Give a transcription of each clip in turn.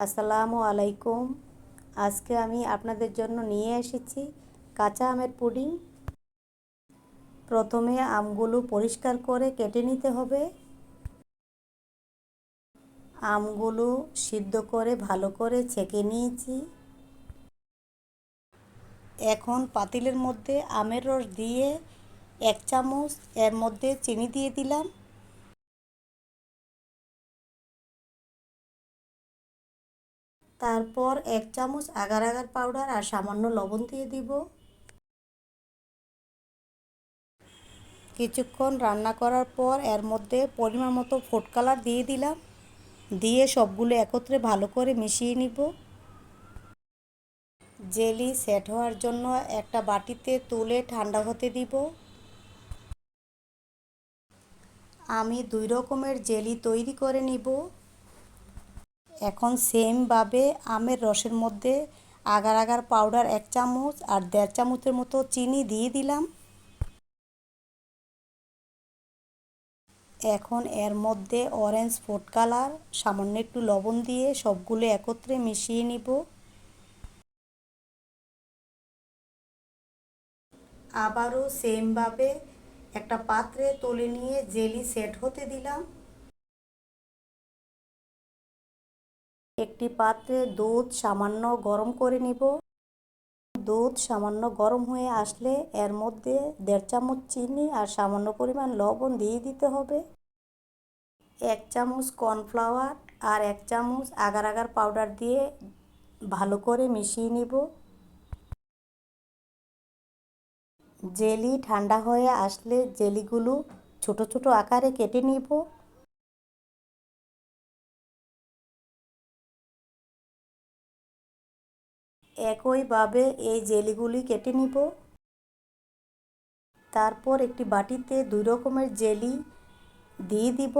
আসসালামু আলাইকুম। আজকে আমি আপনাদের জন্য নিয়ে এসেছি কাঁচা আমের পুডিং। প্রথমে আমগুলো পরিষ্কার করে কেটে নিতে হবে। আমগুলো সিদ্ধ করে ভালো করে ছেঁকে নিয়েছি। এখন পাতিলের মধ্যে আমের রস দিয়ে এক চামচ এর মধ্যে চিনি দিয়ে দিলাম। তারপর এক চামচ আগার আগার পাউডার আর সামান্য লবণ দিয়ে দিব। কিছুক্ষণ রান্না করার পর এর মধ্যে পরিমাণ মতো ফুড কালার দিয়ে দিলাম। দিয়ে সবগুলো একত্রে ভালো করে মিশিয়ে নিব। জেলি সেট হওয়ার জন্য একটা বাটিতে তুলে ঠান্ডা হতে দিব। আমি দুই রকমের জেলি তৈরি করে নিব। এখন সেমভাবে আমের রসের মধ্যে আগার আগার পাউডার এক চামচ আর দেড় চামচের মতো চিনি দিয়ে দিলাম। এখন এর মধ্যে অরেঞ্জ ফুড কালার সামান্য একটু লবণ দিয়ে সবগুলো একত্রে মিশিয়ে নিব। আবারও সেমভাবে একটা পাত্রে তুলে নিয়ে জেলি সেট হতে দিলাম। একটি পাত্রে দুধ সামান্য গরম করে নিব। দুধ সামান্য গরম হয়ে আসলে এর মধ্যে দেড় চামচ চিনি আর সামান্য পরিমাণ লবণ দিয়ে দিতে হবে। এক চামচ কর্নফ্লাওয়ার আর এক চামচ আগার আগার পাউডার দিয়ে ভালো করে মিশিয়ে নিব। জেলি ঠান্ডা হয়ে আসলে জেলিগুলো ছোট ছোট আকারে কেটে নিব। একইভাবে এই জেলিগুলি কেটে নিব। তারপর একটি বাটিতে দুই রকমের জেলি দিয়ে দিব।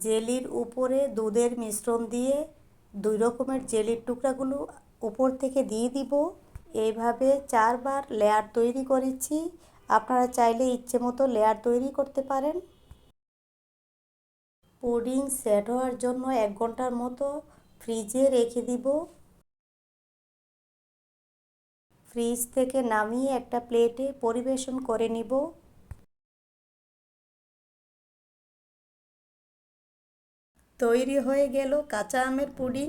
জেলির উপরে দুধের মিশ্রণ দিয়ে দুই রকমের জেলির টুকরাগুলো উপর থেকে দিয়ে দিব। এইভাবে চারবার লেয়ার তৈরি করেছি। আপনারা চাইলে ইচ্ছে মতো লেয়ার তৈরি করতে পারেন। পুডিং সেট হওয়ার জন্য এক ঘণ্টার মতো ফ্রিজে রেখে দিব। ফ্রিজ থেকে নামিয়ে একটা প্লেটে পরিবেশন করে নিব। তৈরি হয়ে গেল কাঁচা আমের পুডিং।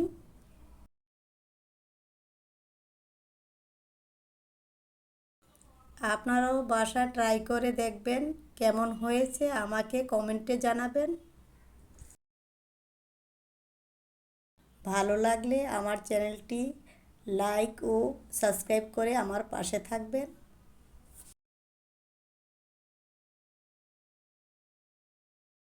আপনারাও বাসা ট্রাই করে দেখবেন কেমন হয়েছে, আমাকে কমেন্টে জানাবেন। ভালো লাগলে আমার চ্যানেলটি লাইক ও সাবস্ক্রাইব করে আমার পাশে থাকবেন।